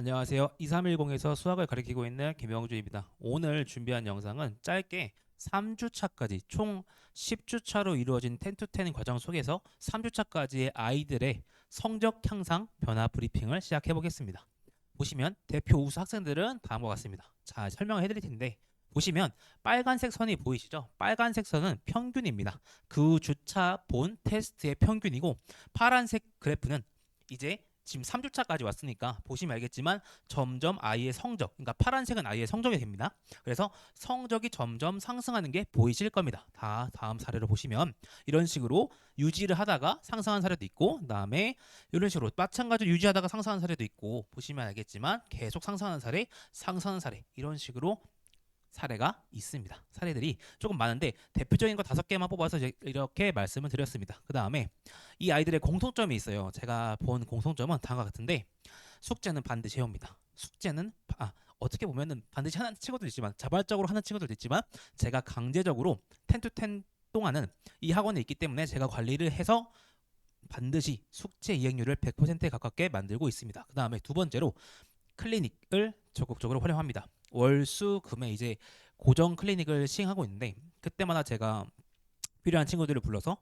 안녕하세요. 2310에서 수학을 가르치고 있는 김영주입니다. 오늘 준비한 영상은 짧게 3주차까지 총 10주차로 이루어진 10to10 과정 속에서 3주차까지의 아이들의 성적 향상 변화 브리핑을 시작해 보겠습니다. 보시면 대표 우수 학생들은 다음과 같습니다. 자, 설명을 해드릴 텐데 보시면 빨간색 선이 보이시죠? 빨간색 선은 평균입니다. 그 주차 본 테스트의 평균이고 파란색 그래프는 이제 지금 3주차까지 왔으니까 보시면 알겠지만 점점 아이의 성적, 그러니까 파란색은 아이의 성적이 됩니다. 그래서 성적이 점점 상승하는 게 보이실 겁니다. 다 다음 사례로 보시면 이런 식으로 유지를 하다가 상승한 사례도 있고 그다음에 이런 식으로 마찬가지로 유지하다가 상승한 사례도 있고 보시면 알겠지만 계속 상승하는 사례, 상승하는 사례 이런 식으로 사례가 있습니다. 사례들이 조금 많은데 대표적인 거 다섯 개만 뽑아서 이렇게 말씀을 드렸습니다. 그 다음에 이 아이들의 공통점이 있어요. 제가 본 공통점은 다음과 같은데 숙제는 반드시 해옵니다. 숙제는 아 어떻게 보면은 반드시 하는 친구도 있지만 자발적으로 하는 친구들도 있지만 제가 강제적으로 10to10 동안은 이 학원에 있기 때문에 제가 관리를 해서 반드시 숙제 이행률을 100%에 가깝게 만들고 있습니다. 그 다음에 두 번째로 클리닉을 적극적으로 활용합니다. 월수 금에 이제 고정 클리닉을 시행하고 있는데 그때마다 제가 필요한 친구들을 불러서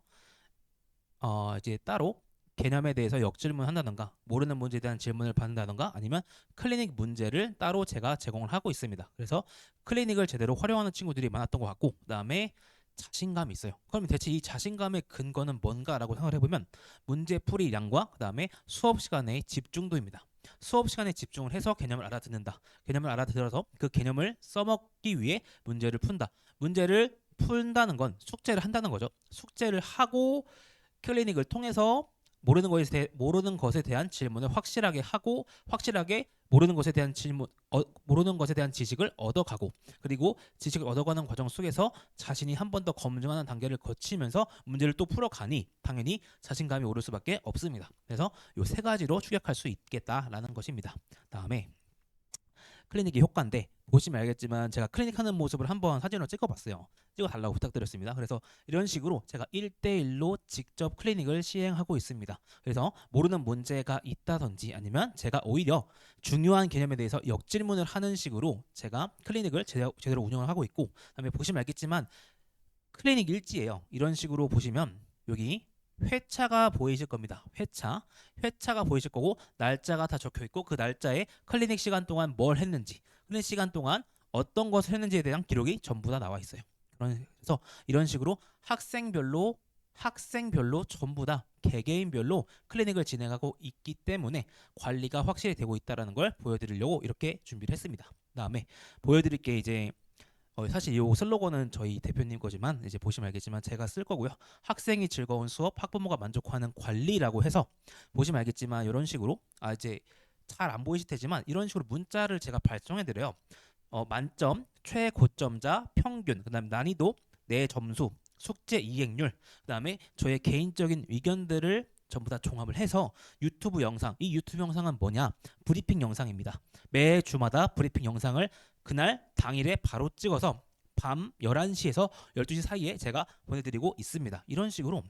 어 이제 따로 개념에 대해서 역질문 한다던가 모르는 문제에 대한 질문을 받는다던가 아니면 클리닉 문제를 따로 제가 제공을 하고 있습니다. 그래서 클리닉을 제대로 활용하는 친구들이 많았던 것 같고 그다음에 자신감이 있어요. 그럼 대체 이 자신감의 근거는 뭔가라고 생각을 해보면 문제 풀이 양과 그다음에 수업 시간의 집중도입니다. 수업 시간에 집중을 해서 개념을 알아듣는다. 개념을 알아들어서 그 개념을 써먹기 위해 문제를 푼다. 문제를 푼다는 건 숙제를 한다는 거죠. 숙제를 하고 클리닉을 통해서 모르는 것에 모르는 것에 대한 질문을 확실하게 하고 확실하게 모르는 것에 대한 질문 어, 모르는 것에 대한 지식을 얻어가고 그리고 지식을 얻어가는 과정 속에서 자신이 한 번 더 검증하는 단계를 거치면서 문제를 또 풀어가니 당연히 자신감이 오를 수밖에 없습니다. 그래서 요 세 가지로 추격할 수 있겠다라는 것입니다. 다음에 클리닉의 효과인데 보시면 알겠지만 제가 클리닉 하는 모습을 한번 사진으로 찍어봤어요. 찍어달라고 부탁드렸습니다. 그래서 이런 식으로 제가 1대1로 직접 클리닉을 시행하고 있습니다. 그래서 모르는 문제가 있다든지 아니면 제가 오히려 중요한 개념에 대해서 역질문을 하는 식으로 제가 클리닉을 제대로, 제대로 운영을 하고 있고 그다음에 보시면 알겠지만 클리닉 일지예요. 이런 식으로 보시면 여기 회차가 보이실 겁니다. 회차. 회차가 보이실 거고 날짜가 다 적혀 있고 그 날짜에 클리닉 시간 동안 뭘 했는지, 클리닉 시간 동안 어떤 것을 했는지에 대한 기록이 전부 다 나와 있어요. 그래서 이런 식으로 학생별로 학생별로 전부 다 개개인별로 클리닉을 진행하고 있기 때문에 관리가 확실히 되고 있다라는 걸 보여드리려고 이렇게 준비를 했습니다. 그다음에 보여드릴 게 이제 어, 사실 이 슬로건은 저희 대표님 거지만 이제 보시면 알겠지만 제가 쓸 거고요. 학생이 즐거운 수업, 학부모가 만족하는 관리라고 해서 보시면 알겠지만 이런 식으로 아 이제 잘 안 보이실 테지만 이런 식으로 문자를 제가 발송해 드려요. 어, 만점, 최고점자, 평균, 그다음 난이도, 내 점수, 숙제 이행률, 그다음에 저의 개인적인 의견들을 전부 다 종합을 해서 유튜브 영상, 이 유튜브 영상은 뭐냐? 브리핑 영상입니다. 매 주마다 브리핑 영상을 그날 당일에 바로 찍어서 밤 11시에서 12시 사이에 제가 보내드리고 있습니다. 이런 식으로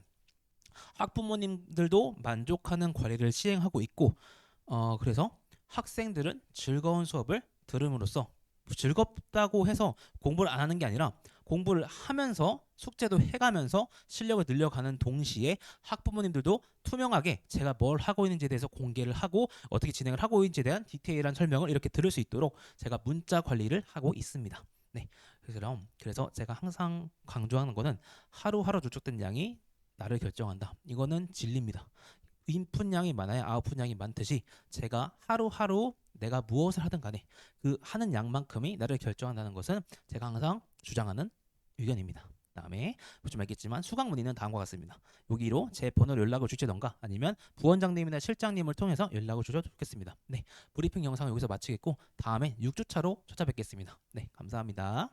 학부모님들도 만족하는 관리를 시행하고 있고 어, 그래서 학생들은 즐거운 수업을 들음으로써 즐겁다고 해서 공부를 안 하는 게 아니라 공부를 하면서 숙제도 해가면서 실력을 늘려가는 동시에 학부모님들도 투명하게 제가 뭘 하고 있는지에 대해서 공개를 하고 어떻게 진행을 하고 있는지에 대한 디테일한 설명을 이렇게 들을 수 있도록 제가 문자 관리를 하고 있습니다. 네, 그럼 그래서 제가 항상 강조하는 거는 하루하루 누적된 양이 나를 결정한다. 이거는 진리입니다. 인풋량이 많아야 아웃풋량이 많듯이 제가 하루하루 내가 무엇을 하든 간에 그 하는 양만큼이 나를 결정한다는 것은 제가 항상 주장하는 의견입니다. 다음에 보시면 알겠지만 수강 문의는 다음과 같습니다. 여기로 제 번호로 연락을 주시던가 아니면 부원장님이나 실장님을 통해서 연락을 주셔도 좋겠습니다. 네, 브리핑 영상을 여기서 마치겠고 다음에 6주차로 찾아뵙겠습니다. 네, 감사합니다.